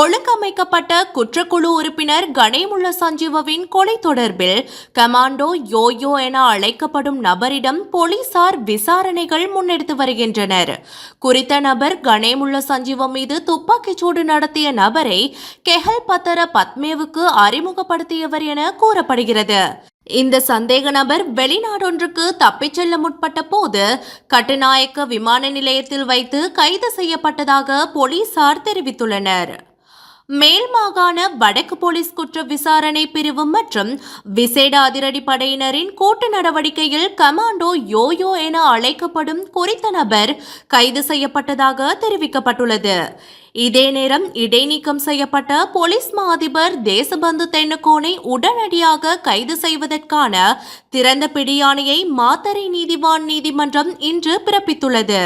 ஒழுங்கமைக்கப்பட்ட குற்றக்குழு உறுப்பினர் கணேமுள்ள சஞ்சீவவின் கொலை தொடர்பில் கமாண்டோ யோயோ என அழைக்கப்படும் நபரிடம் போலீசார் விசாரணைகள் முன்னெடுத்து வருகின்றனர். குறித்த நபர் கணேமுள்ள சஞ்சீவம் மீது துப்பாக்கிச்சூடு நடத்திய நபரை கெஹல் பத்தர பத்மேவுக்கு அறிமுகப்படுத்தியவர் என கூறப்படுகிறது. இந்த சந்தேக நபர் வெளிநாடொன்றுக்கு தப்பிச் செல்ல முற்பட்ட போது கட்டுநாயக்க விமான நிலையத்தில் வைத்து கைது செய்யப்பட்டதாக போலீசார் தெரிவித்துள்ளனர். மேல் மாகாண வடக்கு போலீஸ் குற்ற விசாரணை பிரிவு மற்றும் விசேட அதிரடி படையினரின் கூட்டு நடவடிக்கையில் கமாண்டோ யோயோ என அழைக்கப்படும் குறித்த நபர் கைது செய்யப்பட்டதாக தெரிவிக்கப்பட்டுள்ளது. இதே நேரம் இடைநீக்கம் செய்யப்பட்ட போலீஸ் மா அதிபர் தேசபந்து தென்னுகோனை உடனடியாக கைது செய்வதற்கான திறந்த பிடியாணையை மாத்தறை நீதிவான் நீதிமன்றம் இன்று பிறப்பித்துள்ளது.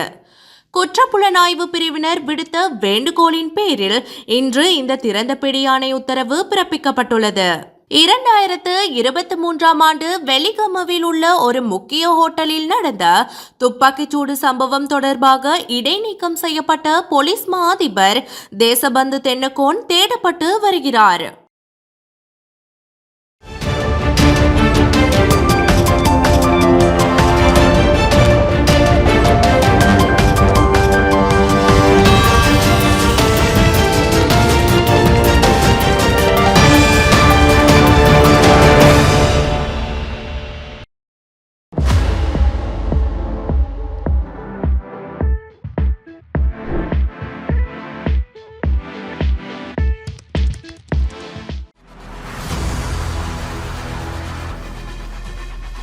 குற்றப்புலனாய்வு பிரிவினர் விடுத்த வேண்டுகோளின் பேரில் இன்று இந்த திறந்த பிடியாணை உத்தரவு பிறப்பிக்கப்பட்டுள்ளது. இரண்டாயிரத்து இருபத்தி மூன்றாம் ஆண்டு வெலிகமவில் உள்ள ஒரு முக்கிய ஹோட்டலில் நடந்த துப்பாக்கிச்சூடு சம்பவம் தொடர்பாக இடைநீக்கம் செய்யப்பட்ட போலீஸ் மா அதிபர் தேசபந்து தென்னகோன் தேடப்பட்டு வருகிறார்.